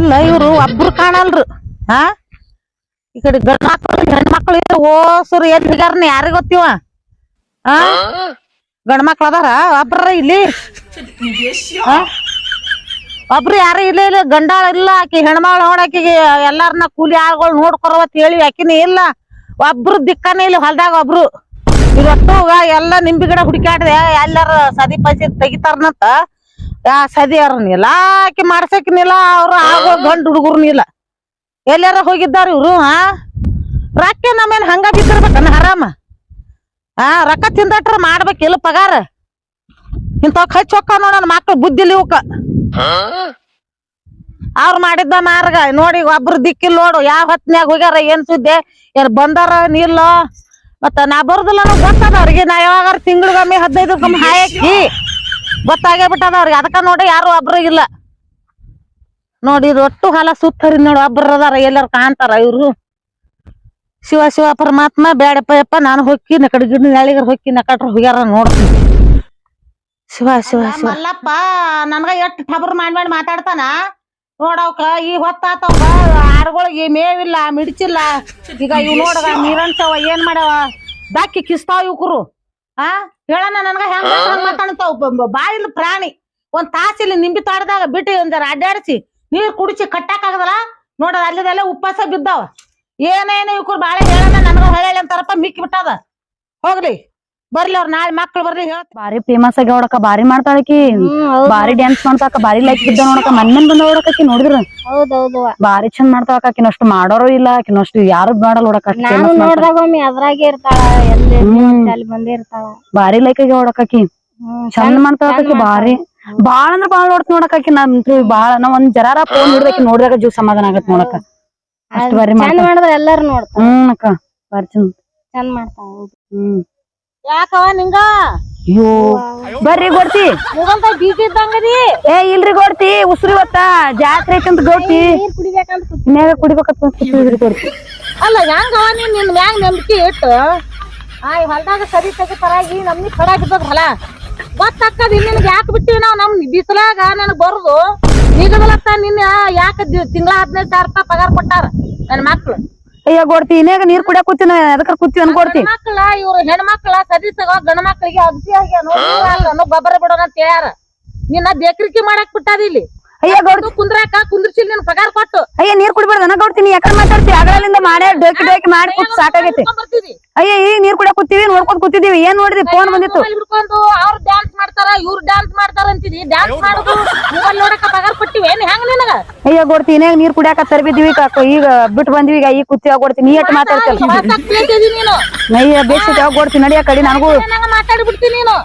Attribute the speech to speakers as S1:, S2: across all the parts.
S1: ಅಲ್ಲ, ಇವ್ರು ಒಬ್ರು ಕಾಣಲ್ರು. ಹಾ ಈ ಕಡೆ ಗಂಡ ಮಕ್ಳು ಹೆಣ್ಮಕ್ಳು ಇದ್ರ ಓಸರು ಏನ್ ಹಿಗಾರನ ಯಾರಿಗ ಗೊತ್ತಿವ? ಹಾ ಗಂಡ ಮಕ್ಳು ಅದಾರ ಒಬ್ರ ಇಲ್ಲಿ. ಆ? ಒಬ್ರು ಯಾರು ಇಲ್ಲ ಇಲ್ಲ, ಗಂಡಾಳ ಇಲ್ಲ, ಆಕಿ ಹೆಣ್ಮಗಳು ನೋಡಾಕಿಗೆ ಎಲ್ಲಾರನ್ನ ಕೂಲಿ ಆಳ್ಗಳು ನೋಡ್ಕೊರವತ್ ಹೇಳಿ, ಆಕಿನೇ ಇಲ್ಲ. ಒಬ್ರು ದಿಕ್ಕನೇ ಇಲ್ಲ ಹೊಲ್ದಾಗ ಒಬ್ರು ಇವತ್ತು ಎಲ್ಲ ನಿಂಬಿ ಗಿಡ ಹುಡುಕಾಡ್ದೆ ಎಲ್ಲಾರ ಸದಿ ಪಸಿ ತೆಗಿತಾರನಂತ. ಯಾ ಸದಿ ಯಾರನಿಲ್ಲ ಆಕಿ ಮಾಡ್ಸಕಿನಿಲ್ಲ ಅವ್ರು ಆಗೋ ಗಂಡ ಹುಡುಗರ್ನಿಲ್ಲ ಎಲ್ಲಾರ ಹೋಗಿದ್ದಾರ ಇವ್ರು ಹಾ ರೊಕ್ಕ ನಮೇನ್ ಹಂಗ ಬಿದ್ದಿರ್ಬೇಕನ್ನ ಆರಾಮ? ಹಾ ರೊಕ್ಕ ತಿಂದಟ್ರ ಮಾಡ್ಬೇಕಿಲ್ಲ ಪಗಾರ? ಇಂಥವ್ ಖರ್ಚು ಹೊಕ್ಕ ನೋಡೋಣ ಮಕ್ಳು ಬುದ್ಧಿಲಿ ಇವಕ್ಕ ಅವ್ರು ಮಾಡಿದ್ದ ಮಾರ್ಗ, ನೋಡಿ ಒಬ್ರು ದಿಕ್ಕಿಲ್ ನೋಡು, ಯಾವ ಹೊತ್ನ್ಯಾಗ ಹೋಗ್ಯಾರ, ಏನ್ ಸುದ್ದಿ? ಏನ್ ಬಂದಾರ ನಿಲ್ಲ ಮತ್ತ ನಾ ಬರುದಿಲ್ಲ ಗೊತ್ತದ ಅವ್ರಿಗೆ? ನಾ ಯಾವಾಗಾರ ತಿಂಗಳಿಗೊಮ್ಮೆ ಹದಿನೈದು ಹಾಯಕ್ಕಿ ಗೊತ್ತಾಗೇ ಬಿಟ್ಟದ ಅವ್ರಿಗೆ. ಅದಕ್ಕ ನೋಡಿ ಯಾರು ಒಬ್ರು ಇಲ್ಲ. ನೋಡಿ ಇದು ಒಟ್ಟು ಹಾಲ ಸುತ್ತರಿ ನೋಡು ಒಬ್ರು ಅದಾರ ಎಲ್ಲಾರ ಕಾಣ್ತಾರ ಇವ್ರು. ಶಿವ ಶಿವ ಪರಮಾತ್ಮ ಬೇಡಪ್ಪ ಯಪ್ಪ ನಾನು ಹೊಕ್ಕಿ ನಕಡ ಗಿಡ ನೆಳಿಗರ್ ಹೊಕ್ಕಿ ನಕಡ್ರ ಹೋಗ್ಯಾರ ನೋಡ್ತೀನಿ ಶಿವ ಶಿವ ಶಿವ. ಮಲ್ಲಪ್ಪ ನನ್ಗ ಎಷ್ಟ್ ಖಬರ್ ಮಾಡಿ ಮಾತಾಡ್ತಾನ? ನೋಡವ್ಕ ಈ ಹೊತ್ತಾತವ ಆರುಗಳಿಗೆ ಮೇವಿಲ್ಲ ಮಿಡ್ಚಿಲ್ಲ. ಈಗ ಇವ್ ನೋಡವ ನೀರಂತವ ಏನ್ ಮಾಡ್ಯಾವ? ದಾಕಿ ಕಿಸ್ತಾವ ಇವ್ಕರು. ಆ? ಹೇಳಣ ನನ್ಗ ಹೆಂಗ್ ಮಾತಾಡ್ತಾವ ಬಾಯಿಲ್ ಪ್ರಾಣಿ ಒಂದ್ ತಾಸಿಲಿ ನಿಂಬಿ ತಾಡ್ದಾಗ ಬಿಟ್ಟು ಒಂದರ ಅಡ್ಡಾಡಿಸಿ ನೀರ್ ಕುಡಿಸಿ ಕಟ್ಟಾಕ್ ಆಗದಲ್ಲ? ನೋಡೋದ್ ಅಲ್ಲಿದೆಲ್ಲ ಉಪವಾಸ ಬಿದ್ದಾವ. ಏನೇನು ಇವ್ರು ಬಾಳೆ ಹೇಳಣ್ಣ ನನ್ಗ ಹೇಳಿ ಅಂತಾರಪ್ಪ ಮಿಕ್ಕಿ ಬಿಟ್ಟದ ಹೋಗ್ಲಿ. ಬರ್ಲಿ ಅವ್ರ ನಾಳೆ ಮಕ್ಳು ಬರ್ಲಿ ಹೇಳ್ತ
S2: ಬಾರಿ ಫೇಮಸ್ ಆಗಿ ನೋಡಕ ಬಾರಿ ಮಾಡ್ತಾಳಕಿ ಬಾರಿ ಡ್ಯಾನ್ಸ್ ಮಾಡ್ತಾಕ ಬಾರಿ ಲೈಕ್ ಬಿದ್ದ ನೋಡಕ ಮನ್ ಮನ್ ಬಂದ ನೋಡಕಿ ನೋಡಿದ್ರ?
S3: ಹೌದೌದು
S2: ಬಾರಿ ಚಂದ ಮಾಡ್ತಾಳಕ ಆಕಿನ ಅಷ್ಟು ಮಾಡೋರು ಇಲ್ಲ ಆಕಿನ ಯಾರು ಮಾಡಲ್ಲ ನೋಡಕ
S3: ನಾನು
S2: ಮಾಡ್ತಾಳ.
S3: ಒಮ್ಮೆ ಅದ್ರಾಗೆ ಇರ್ತಾಳ ಎಲ್ಲಿ
S2: ಹ್ಮ್.
S3: ಅಲ್ಲಿ ಬಂದೇ ಇರ್ತಾಳ.
S2: ಬಾರಿ ಲೈಕ್ ಆಗಿ ನೋಡಕಾಕಿ
S3: ಹ್ಮ್,
S2: ಚಂದ ಮಾಡ್ತಾಳಕಿ ಬಾರಿ ಬಾಳ ಅಂದ್ರ ಬಾಳ ನೋಡ್ತ ನೋಡಕಾಕಿ ನಮ್ದು ಬಾಳ ನಾವ್ ಒಂದ್ ಜರಾರ ಫೋನ್ ಹಿಡ್ದಕಿ ನೋಡಿದಾಗ ಜೀವ ಸಮಾಧಾನ ಆಗತ್ ನೋಡಕ ಅಷ್ಟು ಬಾರಿ
S3: ಮಾಡಿದ್ರ ಎಲ್ಲಾರು ನೋಡ್ತಾರ
S2: ಹ್ಮ್ ಅಕ್ಕ ಬಾರಿ ಚಂದ.
S3: ಚಂದ ಮಾಡ್ತಾಳ
S2: ಹ್ಮ್.
S1: ಯಾಕವ ನಿಂಗ?
S2: ಅಯ್ಯೋ. ಬರ್ರಿ ಗೊಡ್ತಿ
S1: ಬೀಜ ಇದ್ದಂಗದಿ
S2: ಏ ಇಲ್ರಿ ಗೋಡ್ತಿ ಉಸ್ರಿ ಗೊತ್ತ ಜಾತ್ರೆ ಐತಂತ ಗೊಡ್ತಿ
S3: ನೀರ್ ಕುಡಿಬೇಕಂತ ಕೂತ್-
S2: ಮ್ಯಾಗ ಕುಡಿಬೇಕಂತ ಗೊಡ್ತಿ
S1: ಅಲ್ಲ ಹೆಂಗವ ನೀನ್ ನಿನ್ ಮ್ಯಾಗ ನಂಬಿಕೆ ಇಟ್ಟು? ಆ ಈ ಹೊಲ್ದಾಗ ಸರಿ ತೆಗಿತಾರಾಗಿ ನಮ್ನಿ ಕಡ ಬಿದ್ದದ ಹೊಲ. ಗೊತ್ತಾಕ್ಕದ ನಿನಗೆ ಯಾಕೆ ಬಿಟ್ಟಿವಿ ನಾವು? ನಮ್ ಬಿಸಿಲಾಗ ನನಗ್ ಬರುದು. ನಿಗದಲತ್ತ ನಿನ್ನ ಯಾಕ ತಿಂಗಳ ಹದಿನೈದು ಸಾವಿರ ರೂಪಾಯಿ ಪಗಾರ ಕೊಟ್ಟಾರ ನನ್ ಮಕ್ಳು.
S2: ಅಯ್ಯ ಕೊಡ್ತಿ ಇನ್ಯಾಗ ನೀರ್ ಕುಡಿಯಾಕ ಕೂತಿನ ಅದಕ್ಕ ಕೂತಿ ಅನ್ಕೊಡ್ತಿ
S1: ಮಕ್ಳ ಇವ್ರು ಹೆಣ್ಮಕ್ಳ, ಸದಿ ಗಂಡ ಮಕ್ಳಿಗೆ ಅಗಸಿ ಆಗ್ಯಾನು ಗೊಬ್ಬರ ಬಿಡೋಣ ಅಂತ ನಿನ್ನ ಬೇಕ್ರಿಕೆ ಮಾಡಕ್ ಬಿಟ್ಟಾದ ಇಲ್ಲಿ.
S2: ಅಯ್ಯ
S1: ಕುಂದ್ರಾಕ? ಕುಂದ್ರಿಸಿಲ್ ನಿನ್ ಪಗಾರ ಕೊಟ್ಟು.
S2: ಅಯ್ಯ ನೀರ್ ಕುಡಿಬಾರ್ದು ನಾ ಗೌಡ್ತಿ ನೀ ಯಾಕಂದ್ ಮಾತಾಡ್ತಿ ಅಗಳಲಿಂದ ಮಾಡೇ ಡೋಕಿ ಡೋಕಿ ಮಾಡಿ ಕೂತ್ ಸಾಕಾಗೈತಿ. ಅಯ್ಯ ಈಗ ನೀರ್ ಕುಡಿಯಾಕ ಕೂತೀವಿ ನೋಡ್ಕೊಂಡ್ ಕೂತಿದೀವಿ ಏನ್ ನೋಡಿದ್ರಿ? ಫೋನ್ ಬಂದಿತ್ತು.
S1: ಮೊಬೈಲ್ ಹಿಡ್ಕೊಂಡು ಅವ್ರು ಡ್ಯಾನ್ಸ್ ಮಾಡ್ತಾರ ಇವ್ರು ಡ್ಯಾನ್ಸ್ ಮಾಡ್ತಾರ ಅಂತಿದಿ. ಡ್ಯಾನ್ಸ್ ಮಾಡುದು ಮೊಬೈಲ್ ನೋಡಕ ಪಗಾರ ಕೊಟ್ಟಿವಿ. ಏನ್ ಹೆಂಗ್ ನಿನಗ?
S2: ಅಯ್ಯ ಗೊಡ್ತಿ ನೀರ್ ಕುಡಿಯಾಕ ತರಬಿದ್ವಿ ಕಾಕು ಈಗ ಬಿಟ್ಟು ಬಂದಿವಿ ಈಗ ಈಗ ಕುತ್ತಿ ಕೊಡ್ತಿ ನೀ ಎಟ್ ಮಾತಾಡ್ತಲ್ಲ ಅಯ್ಯ ಬೇಸಿಗೆ ಯಾವಾಗ ಕೊಡ್ತಿ? ನಡಿಯ ಕಡಿ ನನಗೂ
S1: ಮಾತಾಡ್ಬಿಡ್ತೀನಿ ಮಾತಾಡಿ ಬಿಡ್ತೀನಿ ನೀನು?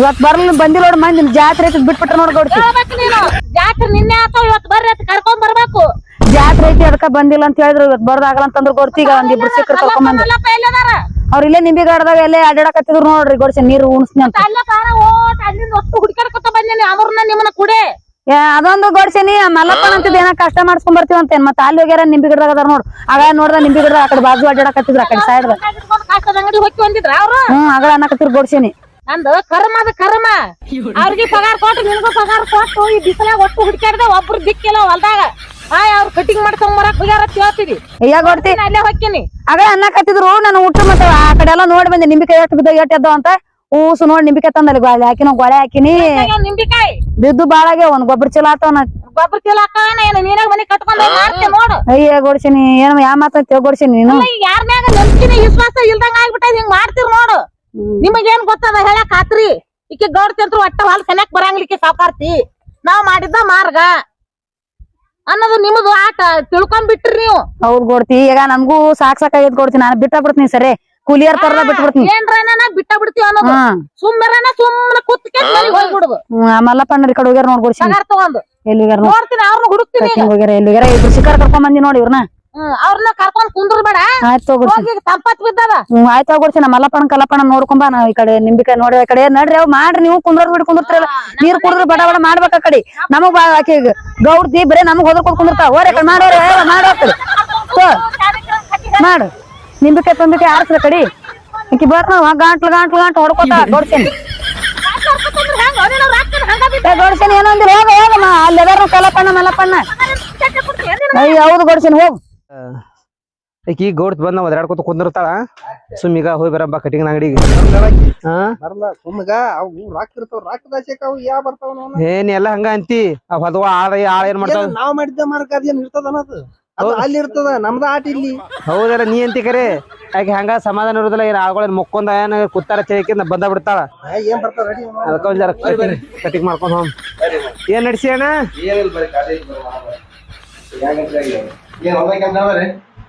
S2: ಇವತ್ ಬರ್ಲಿ ಬಂದಿಲ್ಲ ನೋಡ್ ಮಂದಿ ಜಾತ್ರೆ ಐತಿ ಬಿಟ್ಬಿಟ್ರ ನೋಡ್ ಗೌಡ್ತಿ.
S1: ಜಾತ್ರೆ ನಿನ್ನೆ ಆತ ಇವತ್ ಬರ್ರಿ ಅಂತ ಕರ್ಕೊಂಡ್ ಬರ್ಬೇಕು.
S2: ಜಾತ್ರೆ ಐತಿ ಅದಕ್ಕ ಬಂದಿಲ್ಲ ಅಂತ ಹೇಳಿದ್ರು. ಇವತ್ ಬರ್ದಾಗಲ್ಲ ಅಂತಂದ್ರ ಗೊಡ್ತಿ ಈಗ ಒಂದ್ ಇಬ್ರು ಸಿಕ್ಕರ್ ಕರ್ಕೊಂಡ್ ಬಂದಿ ಅವ್ರ ಇಲ್ಲೇ ನಿಂಬಿ ಗಾಡದಾಗ ಎಲ್ಲೇ ಅಡ್ಡಾಡಕತ್ತಿದ್ರು ನೋಡ್ರಿ ಗೊಡ್ಸಿ ನೀರು ಉಣಿಸ್ನಿ ಅಂತ.
S1: ಅಲ್ಲ ಬಾರ ಓಟ್ ಅಲ್ಲಿಂದ ಒಟ್ಟು ಹುಡುಕಾಡ್ಕೊತ ಬಂದೇನಿ ಅವ್ರನ್ನ ನಿಮ್ಮನ್ನ ಕುಡೆ.
S2: ಅದೊಂದು ಗೊಡ್ಸಿನಿ ಮಲ್ಲಪ್ಪನ ಅಂತಿದ್ ಏನ ಕಷ್ಟ ಮಾಡ್ಸ್ಕೊಂಡ್ ಬರ್ತೀವಿ ಅಂತ ಮತ್ತ ಅಲ್ಲಿ ಹೋಗ್ಯಾರ ನಿಂಬಿ ಗಿಡದಾಗ ಅದಾರ ನೋಡ್. ಆಗ ನೋಡ್ದ ನಿಂಬಿ ಗಿಡದಾಗ ಆ ಕಡೆ ಬಾಜು ಅಡ್ಡಾಡಕತ್ತಿದ್ರ ಆ ಕಡೆ ಸೈಡ್
S1: ಕಾಸ್ತದ ಅಂಗಡಿ ಹೋಗಿ ಬಂದಿದ್ರ ಅವ್ರು?
S2: ಹ್ಮ್ ಅಗಳ ಅನ್ನಕತ್ತಿರ್ ಗೊಡ್ಸಿನಿ
S1: ನಂದು ಕರ್ಮ ಅದ ಕರ್ಮ. ಅವ್ರಿಗೆ ಪಗಾರ ಕೊಟ್ಟು ನಿನಗೂ ಪಗಾರ ಕೊಟ್ಟು ಈ ಬಿಸಿಲಾಗ ಒಟ್ಟು ಹುಡ್ಕಾಡ್ದೆ ಒಬ್ರು ದಿಕ್ಕಿಲ್ಲ ಹೊಲ್ದಾಗ. ಆಯ್ ಅವ್ರು ಕಟಿಂಗ್ ಮಾಡ್ಕೊಂಡ್ ಬರಕ್ ಹೋಗ್ಯಾರ ನಾನ್ ಅಲ್ಲೇ ಹೋಗ್ತೀನಿ.
S2: ಆಗ ಅನ್ನಕತ್ತಿದ್ರು ನಾನು ಊಟ ಮತ್ತೆ ಆ ಕಡೆ ಎಲ್ಲ ನೋಡಿ ಬಂದೆ ನಿಂಬಿಕಾಯಿ ಎಷ್ಟು ಬಿದ್ದ ಎಷ್ಟ್ ಅಂತ. ಊಸು ನೋಡಿ ನಿಂಬಿಕಾಯಿ ತಂದಲ್ಲಿ ಗೊಳೆ ಹಾಕಿನ ಗೊಳೆ ಹಾಕಿನಿ.
S1: ನಿಂಬಿಕಾಯಿ
S2: ಬಿದ್ದು ಬಾಳಾಗೆ ಒಂದ್ ಗೊಬ್ಬರ ಚೀಲ ಆತವನ
S1: ಗೊಬ್ಬರ ಚೀಲ ಹಾಕೋಣ ಏನು ನೀನಾಗ ಮನಿ ಕಟ್ಕೊಂಡ್ ಮಾಡ್ತೀನಿ ನೋಡು.
S2: ಅಯ್ಯ ಗೊಡ್ಸಿನಿ ಏನ್ ಯಾ ಮಾತ ಗೊಡ್ಸಿನಿ ನೀನು.
S1: ಯಾರನ್ಯಾಗ ನಂಬಿಕೆನೆ ವಿಶ್ವಾಸ ಇಲ್ದಂಗ ಆಗ್ಬಿಟ್ಟದ ಹಿಂಗ್ ಮಾಡ್ತೀರ್ ನೋಡು. ನಿಮಗೇನ್ ಗೊತ್ತದ ಹೇಳಕ್ ಖಾತ್ರಿ ಈಕೆ ಗೌಡ್ ತಿಂತ್ರು ಒಟ್ಟ ಹೊಲ ಸನ್ಯಾಕ್ ಬರಂಗ್ಲಿಕ್ಕೆ ಸಾಕಾರ್ತಿ ನಾವ್ ಮಾಡಿದ್ದ ಮಾರ್ಗ. ಅನ್ನೋದು ನಿಮ್ದು ಆಟ ತಿಳ್ಕೊಂಡ್ ಬಿಟ್ರಿ ನೀವು.
S2: ಅವ್ರು ಕೊಡ್ತಿ ಈಗ ನಮಗೂ ಸಾಕ್ ಸಾಕಾಗೈತ್ ಕೊಡ್ತೀನಿ ನಾನು ಬಿಟ್ಟ ಬಿಡ್ತೀನಿ ಸರಿ. ಕೂಲಿಯರ್ ತರ ಬಿಟ್ಬಿಡ್ತೀನಿ. ಬಿಡ್ತೀನಿ
S1: ಏನ್ರ ಬಿಟ್ಟ ಬಿಡ್ತೀವಿ ಅನ್ನೋದು.
S2: ಹ್ಮ್
S1: ಸುಮ್ಮರನ ಸುಮ್ಮನೆ ಕುತ್ಕೆ ಹೋಗ್ಬಿಡುದು.
S2: ಮಲ್ಲಪ್ಪಣ್ಣರ್ ಕಡೆ ಹೋಗ್ಯಾರ ನೋಡ್ ಕೊಡ್ಸಿನಿ
S1: ಪಗಾರ ತಗೊಂಡು.
S2: ಎಲ್ಲಿ ಹೋಗ್ಯಾರ
S1: ನೋಡ್ತೀನಿ ಅವ್ರನ್ನ ಹುಡುಕ್ತೀನಿ
S2: ಹೋಗ್ಯಾರ ಎಲ್ಲಿ ಹೋಗ್ಯಾರ? ಇಬ್ರು ಶಿಕಾರ ಕರ್ಕೊಂಡ್ ಬಂದಿ ನೋಡಿ ಇವ್ರನ್ನ
S1: ಅವ್ರನ್ನ ಕರ್ಕೊಂಡ್ ಕುಂದ್ರ ಬೇಡ.
S2: ಆಯ್ತು
S1: ಹೋಗಿ ತಂಪತ್ ಬಿದ್ದದ.
S2: ಹ್ಮ್ ಆಯ್ತು ತಗೋಡ್ಸಿ ನಮ್ಮ ಮಲ್ಲಪ್ಪನ ಕಲ್ಲಪ್ಪನ ನೋಡ್ಕೊಂಬ ನಾವ್ ಈ ಕಡೆ ನಿಂಬಿಕಾಯಿ ನೋಡಿ ಆ ಕಡೆ. ನಡ್ರಿ ಅವ್ ಮಾಡ್ರಿ ನೀವು ಕುಂದ್ರ ಬಿಡಿ ಕುಂದಿರ್ತಾರಲ್ಲ. ನೀರ್ ಕುಡಿದ್ರೆ ಬಡ ಬಡ ಮಾಡ್ಬೇಕ ಕಡಿ. ನಮಗ್ ಬಾ ಆಕಿ ಗೌಡ್ದಿ ಬರೇ ನಮಗ್ ಹೋದ್ರಕೊಂಡ್ ಕುಂದಿರ್ತಾವ. ಓರ್ ಆ ಕಡೆ ಮಾಡೋರೆ ಮಾಡೋ ಕಡೆ ಮಾಡು. ನಿಂಬಿಕಾಯಿ ತಂಬಿಕಾಯಿ ಆರಿಸ್ರ ಕಡಿ. ಈಕಿ ಬರ್ತಾವ ಗಾಂಟ್ಲು ಗಾಂಟ್ಲು ಗಾಂಟ್ ಹೊಡ್ಕೊತ ಗೌಡ್ಸೇನಿ. ಗೊಡ್ಸೇನಿ ಏನೋ ಅಂದ್ರೆ ಹೋಗ ಹೋಗಮ್ಮ ಅಲ್ಲಿ ಅದಾರ ಕಲ್ಲಪ್ಪಣ್ಣ ಮಲ್ಲಪ್ಪಣ್ಣ. ಅಯ್ಯ ಹೌದು ಗೊಡ್ಸೇನಿ ಹೋಗ್.
S4: ಈಕಿ ಗೌಡ್ತ್ ಬಂದ ಒದ್ರಾಡ್ಕೊತ ಕುಂದಿರ್ತಾಳ. ಸುಮ್ ಈಗ ಹೋಗಿ ಬರಬ್ಬ ಕಟಿಂಗ್ ಅಂಗಡಿಗೆ ಹಾ
S5: ಬರಲ್ಲ ಸುಮ್ಮಗ ಅವು ರಾಕ್ ಇರ್ತಾವ ರಾಕ್ ದಾಸಕ ಅವು ಯಾ ಬರ್ತಾವ ನಾವು
S4: ಏನ್ ಎಲ್ಲ ಹಂಗ ಅಂತಿ? ಆ ಹೊದವ ಆಳ ಆಳ ಏನ್ ಮಾಡ್ತಾವ
S5: ನಾವ್ ಮಾಡಿದ್ದ ಮಾರ್ಕ ಅದೇನ್ ಇರ್ತದ ಅನ್ನೋದು? ಅದು ಅಲ್ಲಿ ಇರ್ತದ ನಮ್ದ ಆಟ ಇಲ್ಲಿ.
S4: ಹೌದಲ್ಲ ನೀ ಅಂತಿ ಕರೆ? ಆಕೆ ಹಂಗ ಸಮಾಧಾನ ಇರೋದಿಲ್ಲ ಏನ್ ಆಗೋಳ ಮುಕ್ಕೊಂದ ಏನ ಕುತ್ತಾರ ಚೇಕಿಂದ ಬಂದ ಬಿಡ್ತಾಳ.
S5: ಏನ್ ಬರ್ತಾವ ರೆಡಿ
S4: ಅದಕ್ಕ ಒಂದ್ ಜರ ಕಟಿಂಗ್ ಮಾಡ್ಕೊಂಡ್ ಹೋಮ್ ಏನ್ ನಡ್ಸಿ ಅಣ್ಣ?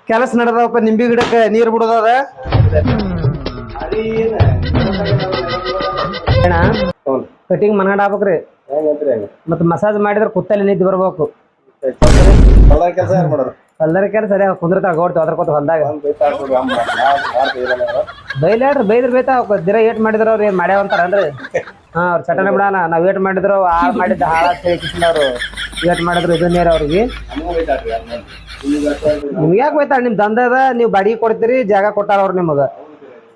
S4: ಕೆಲಸ ನಡೆದವಪ್ಪ ನಿಂಬಿ ಗಿಡಕ್ಕ ನೀರ್ ಬಿಡೋದ ಕಟಿಂಗ್ ಮನಗಡ ಆಗ್ಬೇಕ್ರಿ. ಮತ್ ಮಸಾಜ್ ಮಾಡಿದ್ರೆ ಕುತ್ತಲ್ಲಿ ನಿದ್ದೆ ಬರ್ಬೇಕು.
S5: ಕೆಲಸ ಸರಿ ಮಾಡೋರು?
S4: ಗೋಡ್ತು ಅದ್ರ ಕೊತ್ತ ಹೊಲ್ದಾಗ. ಬೈಲಾಡ್ರಿ ಬೈದ್ರ ಬೈತಾ ದಿರ ಏಟ್ ಮಾಡಿದ್ರ ಅವ್ರ ಏನ್ ಮಾಡ್ಯಾವ ಅಂತಾರನ್ರಿ ಹಾ ಅವ್ರ ಚಟನೆ ಬಿಡಾನ ನಾವ್ ಏಟ್ ಮಾಡಿದ್ರು ಆ ಮಾಡಿದ್ದ ಹಾಳ ಕೃಷ್ಣ ಅವ್ರು ಏಟ್ ಮಾಡಿದ್ರು ಇದನ್ನೇರ ಅವ್ರಿಗೆ. ನಿಮ್ಗೆ ಯಾಕೆ ಬೈತಾಳ ನಿಮ್ ದಂಧ ಅದ, ನೀವ್ ಬಾಡಿಗೆ ಕೊಡ್ತೀರಿ, ಜಾಗ ಕೊಟ್ಟಾರ ಅವ್ರು ನಿಮಗ.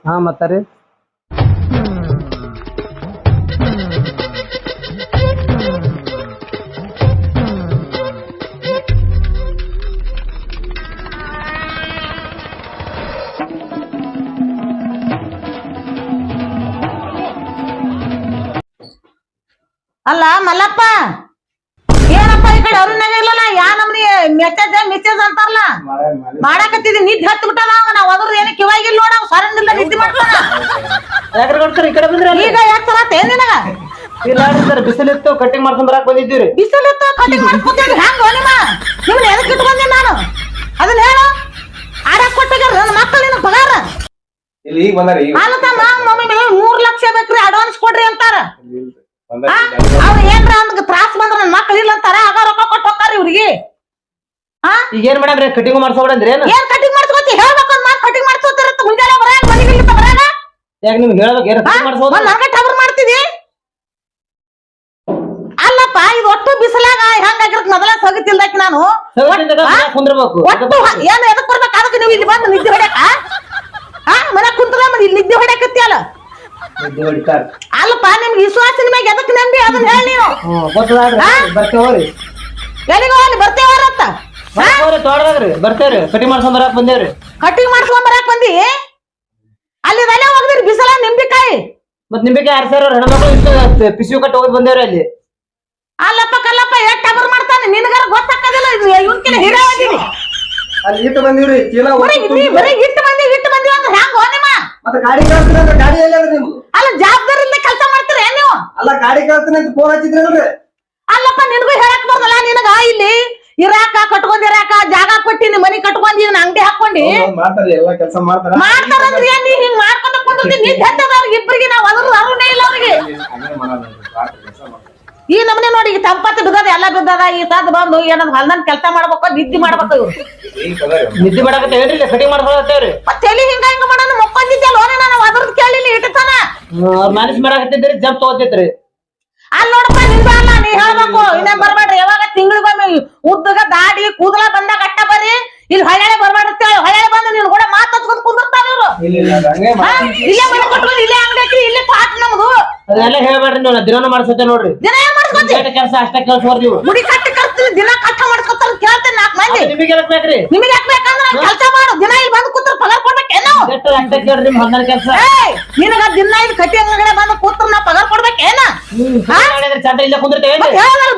S4: ಹಾ ಮತ್ತಾರಿ
S1: ಅಲ್ಲ ಮಲ್ಲಪ್ಪ. ಈ ಕಡೆ ಅವ್ರನ್ನಾಗ ಇಲ್ಲಲ್ಲ ಯಾ ನಮ್ನಿ ಮೆಸೇಜ್ ಮೆಸೇಜ್ ಅಂತಾರಲ್ಲ? ಮಾಡಾಕತ್ತಿದಿ ನಿದ್ದೆ ಹತ್ತು ಬಿಟ್ಟದ ಅವ ನಾವ್ ಅದ್ರ ಏನ ಕಿವಾಗಿಲ್ಲ ನೋಡ ಅವ್ ಸರಂಗಿಲ್ಲ ನಿದ್ದೆ ಮಾಡ್ತಾನ
S4: ಯಾಕ್ರಿ ಕೊಡ್ತಾರ ಈ ಕಡೆ ಬಂದ್ರಿ
S1: ಈಗ ಯಾಕೆ ಏನ್ ನಿನಗ?
S4: ಇಲ್ಲ ಸರ್ ಬಿಸಿಲಿತ್ತು ಕಟಿಂಗ್ ಮಾಡ್ಕೊಂಡ್ ಬರಾಕ್ ಬಂದಿದ್ದೀರಿ.
S1: ಬಿಸಿಲಿತ್ತು ಕಟಿಂಗ್ ಮಾಡ್ಕೊತೀವಿ ಹ್ಯಾಂಗ ನಿಮ್ಮ ನಿಮ್ನ ಎದಕ್ಕೆ ಇಟ್ಕೊಂಡಿ ನಾನು? ಅದನ್ನ ಹೇಳು. ಆಡಕ್ ಕೊಟ್ಟಾಗ ನನ್ನ ಮಕ್ಕಳು ನಿನ್ನ ಪಗಾರ
S5: ಇಲ್ಲಿ ಈಗ ಬಂದಾರ ಈಗ.
S1: ಅಲ್ಲ ತಮ್ಮ ಮಮ್ಮಿ
S4: ಮಾಡಮ್ರಿ ಕಟಿಂಗ್ ಮಾಡ್ಸೋಬಿಡಂದ್ರಿ ಏನ್?
S1: ಏನ್ ಕಟಿಂಗ್ ಮಾಡ್ಸ್ಕೊತಿ? ಹೇಳ್ಬೇಕು ಒಂದ್ ಮಾತು ಕಟಿಂಗ್ ಮಾಡ್ಸೋತಿರತ್ತ ಮುಂಜಾನೆ ಬರಾಗ ಮನೆಗೆ ಇಲ್ಲಿ ಬರಾಗ
S4: ಯಾಕೆ ನಿಮ್ಗೆ ಹೇಳ್ಬೇಕು ಏನ್ ಕಟಿಂಗ್ ಮಾಡ್ಸೋದು?
S1: ಒಂದ್ ನನಗೆ ಟಬರ್ ಮಾಡ್ತಿದಿ. ಅಲ್ಲಪ್ಪ ಇದು ಒಟ್ಟು ಬಿಸಿಲಾಗ ಹೆಂಗಾಗಿರತ್ ಮೊದಲ ಸಗತಿಲ್ದಾಕಿ ನಾನು? ಒಟ್ಟು-?
S4: ಕುಂದ್ರಬೇಕು.
S1: ಒಟ್ಟು ಹ- ಏನ್ ಎದಕ್ ಬರ್ಬೇಕು? ಅದಕ್ಕೆ ನೀವು ಇಲ್ಲಿ ಬಂದು ನಿದ್ದೆ ಹೊಡ್ಯಾಕ? ಹಾ ಮನೆ ಕುಂತದ ಮನೆ ಇಲ್ಲಿ ನಿದ್ದೆ ಹೊಡ್ಯಾಕತ್ತಿ ಅಲ್ಲ?
S4: ನಿದ್ದೆ ಹೊಡಿತಾರ.
S1: ಅಲ್ಲಪ್ಪ ನಿಮ್ಗೆ ವಿಶ್ವಾಸ ಮ್ಯಾಗ ಎದಕ್ ನಂಬಿ ಅದನ್ನ ಹೇಳಿ ನೀವು.
S4: ಹ್ಮ್ ಗೊತ್ತದಾಗ್ರಿ
S1: ಆ?
S4: ಬರ್ತೇವ್ರಿ
S1: ಎಲ್ಲಿಗೆ ಹೋಗಿ ಬರ್ತೇವಾರತ್ತ
S4: ಬರ್ತೇವ್ರಿ ತೋಟದಾಗ್ರಿ ಬರ್ತೇವ್ರಿ. ಕಟಿಂಗ್ ಮಾಡ್ಕೊಂಡ್ ಬರಾಕ್ ಬಂದೇವ್ರಿ.
S1: ಕಟಿಂಗ್ ಮಾಡ್ಸ್ಕೊಂಡ್ ಬರಾಕ್ ಬಂದಿ? ಅಲ್ಲಿ ಅಲ್ಲೇ ಹೋಗಿದ್ರಿ ಬಿಸಲ ನಿಂಬಿಕಾಯಿ.
S4: ಮತ್ ನಿಂಬಿಕಾಯಿ ಯಾರು ಸರ್ ಹೆಣ್ಮಕ್ಳು ಇಷ್ಟು ಪಿಸಿಯು ಕಟ್ಟ ಹೋಗಿ ಬಂದೇವ್ರಿ ಅಲ್ಲಿ.
S1: ಅಲ್ಲಪ್ಪ ಕಲ್ಲಪ್ಪ ಎಷ್ಟ್ ಟಬರ್ ಮಾಡ್ತಾನೆ. ನಿನಗಾರ ಗೊತ್ತಾಕದಿಲ್ಲ ಇವನ್ಕಿನ ಹಿರಿಯ ಆಗಿನಿ
S5: ಅಲ್ಲಿ ಇಟ್ಟು ಬಂದಿವ್ರಿ ಚೀಲ
S1: ಬರೀ ಇಲ್ಲಿ ಬರೀ ಹಿಟ್ಟು ಬಂದಿ ಇಟ್ಟು ಬಂದಿ ಅಂದ್ರೆ ಹ್ಯಾಂಗ ನಿಮ್ಮ
S5: ಮತ್ತೆ ಗಾಡಿ ಕಳ್ಸ್ತೀನಿ ಅಂತ ಗಾಡಿ ಎಲ್ಲಿ ಅದ ನಿಮ್ದು?
S1: ಅಲ್ಲ ಜವಾಬ್ದಾರಿ ಕೆಲಸ ಮಾಡ್ತೀರ ನೀವು?
S5: ಅಲ್ಲ ಗಾಡಿ ಕಳ್ಸ್ತೀನಿ ಅಂತ ಫೋನ್ ಹಚ್ಚಿದ್ರಲ್ರಿ
S1: ಅಲ್ಲಪ್ಪ ನಿನಗೂ ಹೇಳಕ್ ಬರ್ದಲ್ಲ ನಿನಗ ಇಲ್ಲಿ ಇರಾಕ ಕಟ್ಕೊಂಡಿರಾಕ ಜಾಗ ಕೊಟ್ಟಿನಿ ಮನಿ ಕಟ್ಕೊಂಡಿ ಇವ್ನ ಅಂಗಡಿ ಹಾಕೊಂಡಿ
S5: ಮಾಡ್ತಾರ ಎಲ್ಲಾ ಕೆಲಸ ಮಾಡ್ತಾರ.
S1: ಮಾಡ್ತಾರಂದ್ರೆ ಏನ್ ನೀ ಹಿಂಗ್ ಮಾಡ್ಕೊಂತ ಕುಂದಿರ್ತಿ? ನಿದ್ದೆ ಹತ್ತದವ್ರಿಗೆ ಇಬ್ಬರಿಗೆ ನಾವ್ ಅದ್ರ ಅರುಣೇ ಇಲ್ಲ ಅವ್ರಿಗೆ. ಈ ನಮ್ನೆ ನೋಡಿ ಈ ತಂಪತ್ತು ಬಿದ್ದದ ಎಲ್ಲ ಬಿದ್ದದ ಈ ತದ್ ಬಂದು ಏನದ್ ಹೊಲ್ದನ್ ಕೆಲಸ ಮಾಡ್ಬೇಕು ನಿದ್ದೆ ಮಾಡ್ಬೇಕು ಇವ್ರು.
S4: ನಿದ್ದೆ ಮಾಡಕತ್ತೇವ್ರಿ ಇಲ್ಲ? ಕಟಿಂಗ್ ಮಾಡ್ಕೊಳತ್ತೇವ್ರಿ
S1: ಮತ್ತೆ ಎಲ್ಲಿ ಹಿಂಗ ಹಿಂಗ ಮಾಡೋಣ ಮುಕ್ಕೊಂಡಿದ್ದೆ ಲೋನೇ ನಾನು ಅದ್ರದ್ದು ಕೇಳಿಲ್ಲ ಇಟ್ಟತನ.
S4: ಮನಸ್ಸು ಮ್ಯಾನೇಜ್ ಮಾಡಕತ್ತಿದ್ರಿ ಜಂಪ್ ತಗೋತೈತ್ರಿ
S1: ಅಲ್ಲಿ ನೋಡಪ್ಪ ನಿಂದು ಅಲ್ಲ ನೀ ಹೇಳ್ಬೇಕು. ಇನ್ನೇನ್ ಬರ್ಬೇಡ್ರಿ ಯಾವಾಗ ತಿಂಗಳಿಗೊಮ್ಮೆ ಉದ್ದಗ ದಾಡಿ ಕೂದಲ ಬಂದಾಗ ಅಟ್ಟ ಬರ್ರಿ ಇಲ್ಲಿ ಹೊಳ್ಳೆ ಬರ್ಬೇಡ್ರಿ ಹೊಳ್ಳೆ ಬಂದು ನೀನ್ ಕೂಡ ಮಾತ್ ಹಚ್ಕೊಂಡ್ ಕುಂದಿರ್ತಾರ ಇವ್ರು? ಇಲ್ಲೇ ಮನೆ ಕೊಟ್ಟು ಇಲ್ಲೇ ಅಂಗಡಿ ಇಲ್ಲೇ ಪಾಟ್ ನಮ್ದು.
S4: ಅದೆಲ್ಲ ಹೇಳ್ಬೇಡ್ರಿ ನೀವು ದಿನ ಮಾಡ್ಸತ್ತೆ ನೋಡ್ರಿ.
S1: ದಿನ ಏನ್ ಮಾಡ್ಸ್ಕೊತಿ?
S4: ಕೆಲಸ ಅಷ್ಟೇ ಕೆಲಸ ನೀವು.
S1: ಮುಡಿ ಕಟ್ಟಿ ಕಟ್ತೀನಿ ದಿನ ಕಟ್ಟ ಮಾಡ್ಸ್ಕೊತಾರ ಕೇಳ್ತೇನೆ ನಾಲ್ಕು ಮಂದಿ.
S4: ನಿಮಗೆ ಹಾಕ್ಬೇಕ್ರಿ
S1: ನಿಮಗೆ ಹಾಕ್ಬೇಕಂದ್ರೆ ಕೆಲಸ ಮಾಡು ದಿನ ಇಲ್ಲಿ ಬಂದು ಕೂತ್ರ ಪಗಾರ ಕೊಡ್ಬೇಕೇನು
S4: ಎಷ್ಟು ಗಂಟೆ ಕೇಳ್ರಿ ನಿಮ್ ಕೆಲಸ.
S1: ನಿನಗ ದಿನ ಇದು ಕಟ್ಟಿ ಅಂಗಡಿ ಬಂದು ಕೂತ್ರ ನಾ ಪಗಾರ ಕೊಡ್ಬೇಕೇನ
S4: ಚಂದ್ರ ಇಲ್ಲ ಕುಂದಿರ್ತೇವೆ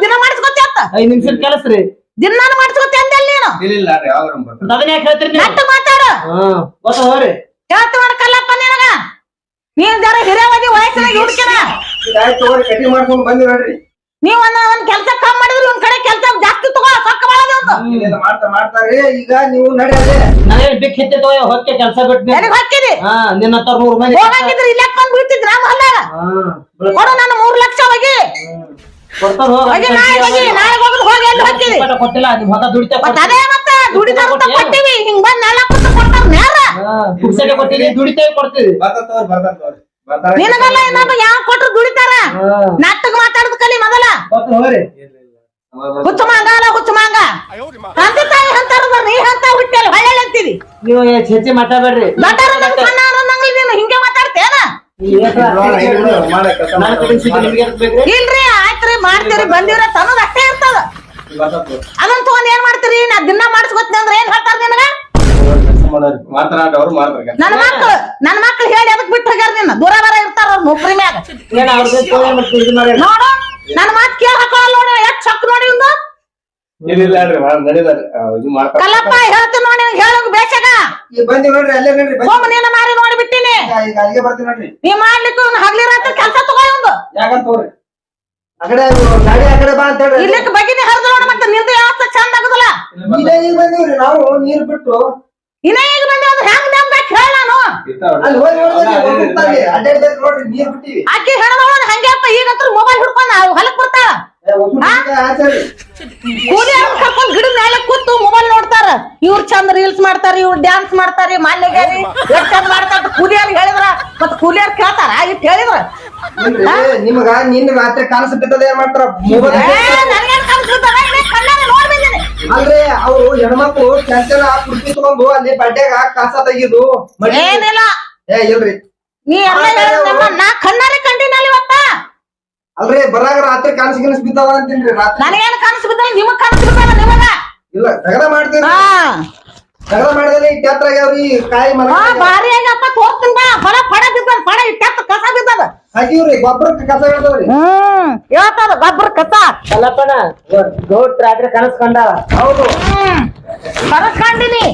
S1: ದಿನ ಮಾಡಿಸ್ಕೊತಿ ಅಂತ?
S4: ಐದ್ ನಿಮಿಷದ ಕೆಲಸ ರೀ.
S1: ದಿನಾನು ಮಾಡಿಸ್ಕೊತಿ ಅಂದಲ್ಲ ನೀನು?
S5: ಇಲ್ಲ
S4: ರೀ ಅದನ್ನ ಯಾಕೆ ಹೇಳ್ತೀರಿ ನೀವು?
S1: ನೆಟ್ಟು ಮಾತಾಡು.
S4: ಹ್ಮ್ ಗೊತ್ತ
S1: ಮಾಡ್ಕಲ್ಲಪ್ಪ ನಿನಗ. ನೀನ್ ಜರ ಹಿರಿಯವಾಗಿ ವಯಸ್ಸಿನ ಹುಡುಕಿನ
S5: ಆಯ್ತು ಕಟಿಂಗ್ ಮಾಡ್ಕೊಂಡು ಬಂದಿವಿ ನೋಡ್ರಿ
S1: ನೀವ್ ಒಂದ್ ಒಂದ್ ಕೆಲ್ಸ ಕಮ್ಮಿ ಮಾಡಿದ್ರೆ ಒಂದ್ ಕಡೆ ಕೆಲ್ಸ ಜಾಸ್ತಿ ತಗೋ ಸೊಕ್ಕ ಮಾಡೋದು
S5: ಇಲ್ಲೆಲ್ಲ ಮಾಡ್ತಾ ಮಾಡ್ತಾರೆ ಈಗ ನೀವು ನಡಿ ಅಲ್ಲೇ.
S4: ನಾನೇನ್ ಬಿಕ್ ಹಿತ್ತೆ ತಗೋ ಹೊಕ್ಕೆ ಕೆಲಸ ಬಿಟ್ಟು
S1: ಎಲ್ಲಿಗ್ ಹಾಕಿದಿ
S4: ಹಾ ನಿನ್ನ ಹತ್ತಾರ ನೂರು ಮಂದಿ
S1: ಹೋಗಂಗಿದ್ರೆ ಇಲ್ಲ ಬಂದ್ ಬೀಳ್ತಿದ್ ನಮ್ಮ ಹೊಲ್ದಾಗ. ಕೊಡು ನಾನು ಮೂರ್ ಲಕ್ಷ ಹೋಗಿ.
S4: ಕೊಡ್ತಾರ ಹೋಗ.
S1: ಹೋಗಿ ನಾಳೆ ಹೋಗಿ ನಾಳೆ ಹೋಗಿ ಎಲ್ಲಿ
S4: ಕೊಟ್ಟಿಲ್ಲ ನಿಮ್ ಹೊತ್ತ ದುಡಿತಾ
S1: ಮತ್ತ ಅದೇ ಮತ್ತೆ ದುಡಿತಾರ ಅಂತ ಕೊಟ್ಟಿವಿ. ಹಿಂಗ್ ಬಂದ್ ನಾಲ್ಕು ಕೊಡ್ತಾರ ನೇರ
S4: ದುಡಿತೇವೆ ಕೊಡ್ತೀವಿ
S5: ತಗೋರಿ ಬರ್ತಾರ
S1: ನಿನಗಲ್ಲ ಇನ್ನೊಬ್ಬ ಯಾವ ಕೊಟ್ರು ದುಡಿತಾರ? ನಾಟಕ ಮಾತಾಡದ್ ಕಲಿ ಮೊದಲ.
S4: ಗೊತ್ತ ಮಾಂಗ
S1: ಹುಚ್ಚು ಮಾಂಗಾಲ ಹುಚ್ಚು ಮಾಂಗ. ತಂದೆ ತಾಯಿ ಅಂತಾರ ನೀ ಅಂತ ಹುಟ್ಟೆಲ್ಲ ಹೊಳ್ಳೆ ಅಂತೀರಿ.
S4: ನೀವು ಹೆಚ್ಚಿ ಮಾತಾಡ್ಬೇಡ್ರಿ.
S1: ದೊಡ್ಡವ್ರು ನಂಗ್ ಸಣ್ಣವ್ರು ನಂಗ್ ನೀನು ಹಿಂಗೆ ಮಾತಾಡ್ತೇನ ಇಲ್ರಿ ಆಯ್ತ್ರಿ ಮಾಡ್ತೀರಿ ಬಂದಿವ್ರ ತನ್ನದ ಅಷ್ಟೇ ಇರ್ತದ. ಅದನ್ನ ತಗೊಂಡ್ ಏನ್ ಮಾಡ್ತೀರಿ? ನಾ ದಿನ ಮಾಡಿಸ್ಕೊತೀನಿ ಅಂದ್ರೆ ಏನ್ ಹೇಳ್ತಾರ ನಿನಗ?
S6: ಮಾತನಾಡ ಅವ್ರು ಮಾಡ್ತಾರೆ
S1: ನನ್ನ ಮಕ್ಳು ನನ್ನ ಮಕ್ಳು ಹೇಳಿ ಅದಕ್ಕೆ ಬಿಟ್ಟು ಹೋಗ್ಯಾರ ನಿನ್ನ ದೂರ ಬರ ಇರ್ತಾರ ಅವ್ರ ನೌಕರಿ ಮ್ಯಾಗ.
S4: ಏನ್ ಅವ್ರದ್ದು ತಗೊಂಡ್ ಮತ್ತೆ ಇದು ಮಾಡಿ
S1: ನೋಡು ನನ್ನ ಮಾತು ಕೇಳ ಹಾಕೊಳ್ಳಲ್ಲ ನೋಡಿ ಎಷ್ಟು ಚಕ್ ನೋಡಿ ಇವ್ನು.
S6: ಇಲ್ಲ ಹೇಳ್ರಿ ನಡೀತಾರೆ ಇದು ಮಾಡ್ತಾರೆ
S1: ಕಲ್ಲಪ್ಪ ಹೇಳ್ತೀನಿ ನೋಡಿ ನಿನಗೆ ಹೇಳೋಕ್ ಬೇಸಾಗ
S5: ಈಗ ಬಂದಿವ್ ನೋಡ್ರಿ ಅಲ್ಲೇ ನೋಡ್ರಿ ಬಂದ್-
S1: ಹೋಮ್ ನೀನ ಮಾರಿ ನೋಡ್ಬಿಟ್ಟಿನಿ.
S5: ಈಗ ಈಗ ಅಲ್ಲಿಗೆ ಬರ್ತೀವಿ ನೋಡ್ರಿ.
S1: ನೀ ಮಾಡ್ಲಿಕ್ಕೆ ಹಗ್ಲಿರ ಹಗ್ಲಿ ರಾತ್ರಿ ಕೆಲಸ ತಗೋ ಇವ್ನು.
S5: ಯಾಕಂತ ತಗೋರಿ? ಆ ಕಡೆ ಗಾಡಿ ಆ ಕಡೆ ಬಾ ಅಂತ ಹೇಳ್ರಿ.
S1: ಇಲ್ಲಕ್ಕೆ ಬಗಿನಿ ಹರಿದು ನೋಡಿ ಮತ್ತೆ ನಿಂದು ಯಾವತ್ತ ಚಂದ ಆಗುದಿಲ್ಲ.
S5: ಈಗ ಬಂದಿವ್ರಿ ನಾವು ನೀರ್ ಬಿಟ್ಟು
S1: ಇನ್ನ ಈಗ ಬಂದೆ ಅದು? ಹೆಂಗ್ ನಂಬಕ್ ಹೇಳ ನಾನು.
S5: ಅಲ್ಲಿ ಹೋಗಿ ನೋಡಿದ್ರಿ ಅಡ್ಡಾಡ್ಬೇಕು ನೋಡ್ರಿ ನೀರ್ ಬಿಟ್ಟಿವಿ.
S1: ಆಕಿ ಮೊಬೈಲ್ ಹಿಡ್ಕೊಂಡ್ ಹೊಲಕ್ ಬರ್ತಾಳ.
S5: ಹುಡ್ಗಿ
S1: ಕೂಲಿ ಕರ್ಕೊಂಡ್ ಗಿಡದ ಮೇಲೆ ಕೂತು ಮೊಬೈಲ್ ನೋಡ್ತಾರ. ಇವ್ರ ಚಂದ ರೀಲ್ಸ್ ಮಾಡ್ತಾರ ಇವ್ರು ಡ್ಯಾನ್ಸ್ ಮಾಡ್ತಾರಿ ಮಾನ್ಯಗಾರಿ ಎಷ್ಟ್ ಚಂದ ಮಾಡ್ತಾರ ಕೂಲಿಯರ್ ಹೇಳಿದ್ರ. ಮತ್ ಕೂಲಿಯರ್ ಕೇಳ್ತಾರ? ಇಟ್ ಹೇಳಿದ್ರ?
S5: ನಿಮ್ಗ ನಿನ್ನ ರಾತ್ರಿ ಕನಸು ಬಿದ್ದದ ಏನ್ ಮಾಡ್ತಾರ? ಮೊಬೈಲ್
S1: ಏ, ನನ್ಗೇನ್ ಇಲ್ಲೇ ಕಣ್ಣಾರೆ ನೋಡ್
S5: ಅಲ್ರಿ ಅವ್ರು ಹೆಣ್ಮಕ್ಳು ಚಂಚಲ ಕುರ್ತಿ ತಗೊಂಡು ಅಲ್ಲಿ ಬಡ್ಡೆಗ ಕಸ ತೆಗಿದು
S1: ಏನಿಲ್ಲ.
S5: ಏ ಇಲ್ರಿ.
S1: ನೀ ಎಲ್ಲ ಹೇಳಿದ್ನಮ್ಮ, ನಾ ಕಣ್ಣಾರೆ ಕಂಡಿನಲ್ಲ ಇವತ್ತ?
S5: ಅಲ್ರಿ ಬರಾಗ ರಾತ್ರಿ ಕನಸು ಗಿನಸ್ ಬಿದ್ದಾವ ಅಂತೀನ್ರಿ ರಾತ್ರಿ.
S1: ನನಗೇನ್ ಕನಸು ಬಿದ್ದಲ್ಲ ನಿಮಗ್ ಕನಸು ಬಿದ್ದಲ್ಲ ನಿಮಗ?
S5: ಇಲ್ಲ ತಗದ ಮಾಡ್ತೀನಿ
S1: ಹಾ.
S5: ತಗದ ಮಾಡಿದ್ರೆ ಈ ಟ್ಯಾತ್ರಾಗ್ಯಾವ್ರಿ ಕಾಯಿ ಮರ
S1: ಹಾ ಭಾರಿ ಆಗಪ್ಪ ತೋರ್ತೀನಿ ಬಾ. ಹೊಲ ಪಡ ಬಿದ್ದದ ಪಡ ಇಟ್ಟ ಕಸ ಬಿದ್ದದ.
S5: ಹಾಕಿವ್ರಿ ಗೊಬ್ಬರಕ್ಕೆ ಕಸ
S1: ಹ್ಮ್ ಹೇಳ್ತಾರ ಗೊಬ್ಬರ ಕಸ.
S4: ಕಲ್ಲಪ್ಪನ ಗೌಟ್ ರಾತ್ರಿ ಕನಸ್ ಕಂಡಾಳ
S5: ಹೌದು
S1: ಕನಸ್ಕೊಂಡಿನಿ.